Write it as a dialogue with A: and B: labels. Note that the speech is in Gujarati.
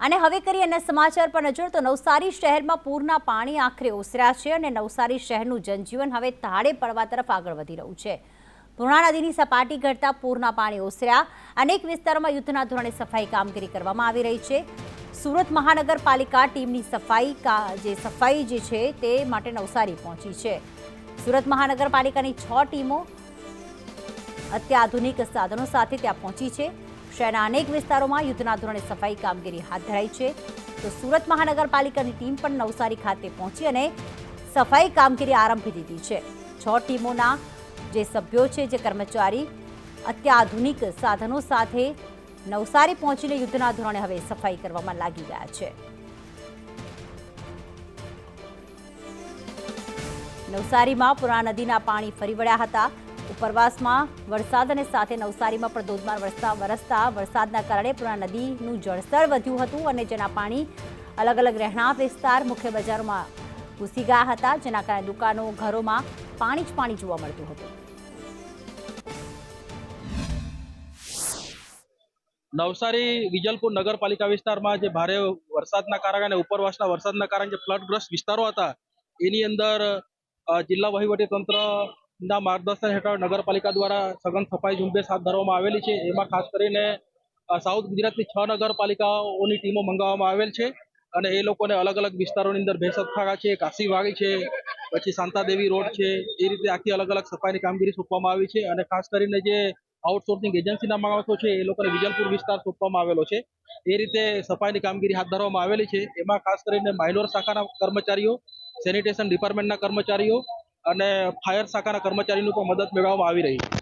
A: અને હવે કરી અને સમાચાર પર નજર. તો નવસારી શહેરમાં પૂરના પાણી આખરે ઓસર્યા છે અને નવસારી શહેરનું જનજીવન હવે તાળે પડવા તરફ આગળ વધી રહ્યું છે. પૂર્ણા નદીની સપાટી ઘટતા પૂરના પાણી ઓસર્યા. અનેક વિસ્તારોમાં યુદ્ધના ધોરણે સફાઈ કામગીરી કરવામાં આવી રહી છે. સુરત મહાનગરપાલિકા ટીમની સફાઈ જે સફાઈ જે છે તે માટે નવસારી પહોંચી છે. સુરત મહાનગરપાલિકાની છ ટીમો અત્યાધુનિક સાધનો સાથે ત્યાં પહોંચી છે. શહેરના અનેક વિસ્તારોમાં યુદ્ધના ધોરણે સફાઈ કામગીરી હાથ ધરાઈ છે. તો સુરત મહાનગરપાલિકાની ટીમ પણ નવસારી ખાતે પહોંચી અને સફાઈ કામગીરી આરંભી દીધી છે. છ ટીમોના જે સભ્યો છે, જે કર્મચારી, અત્યાધુનિક સાધનો સાથે નવસારી પહોંચીને યુદ્ધના ધોરણે હવે સફાઈ કરવામાં લાગી ગયા છે. નવસારીમાં પુરા નદીના પાણી ફરી વળ્યા હતા. ઉપરવાસમાં વરસાદ અને સાથે નવસારીમાં પણ ધોધમાર વરસતા વરસતા વરસાદના કારણે પૂર્ણા નદીનું જળસ્તર વધ્યું હતું અને જેના પાણી અલગ અલગ રહેણાંક વિસ્તાર, મુખ્ય બજારોમાં ઘૂસી ગયા હતા, જેના કારણે દુકાનો, ઘરોમાં પાણી જ પાણી જોવા મળતું હતું.
B: નવસારી વિજલપુર નગરપાલિકા વિસ્તારમાં જે ભારે વરસાદના કારણે ઉપરવાસના વરસાદના કારણે જે ફ્લડગ્રસ્ત વિસ્તારો હતા, એની અંદર જિલ્લા વહીવટી તંત્રના માર્ગદર્શન હેઠળ નગરપાલિકા દ્વારા સઘન સફાઈ ઝુંબેશ હાથ ધરવામાં આવેલી છે. એમાં ખાસ કરીને સાઉથ ગુજરાતની છ નગરપાલિકાઓની ટીમો મંગાવવામાં આવેલ છે અને એ લોકોને અલગ અલગ વિસ્તારોની અંદર ભેસતખાડા છે કાશીવાડી છે, પછી શાંતાદેવી રોડ છે. એ રીતે આખી અલગ અલગ સફાઈની કામગીરી સોંપવામાં આવી છે અને ખાસ કરીને જે આઉટસોર્સિંગ એજન્સીના માણસો છે એ લોકોને વિજલપુર વિસ્તાર સોંપવામાં આવેલો છે. એ રીતે સફાઈની કામગીરી હાથ ધરવામાં આવેલી છે. એમાં ખાસ કરીને માઇનોર શાખાના કર્મચારીઓ, સેનિટેશન ડિપાર્ટમેન્ટના કર્મચારીઓ અને ફાયર શાખાના કર્મચારીનું પણ મદદ મેળવવામાં આવી રહી છે.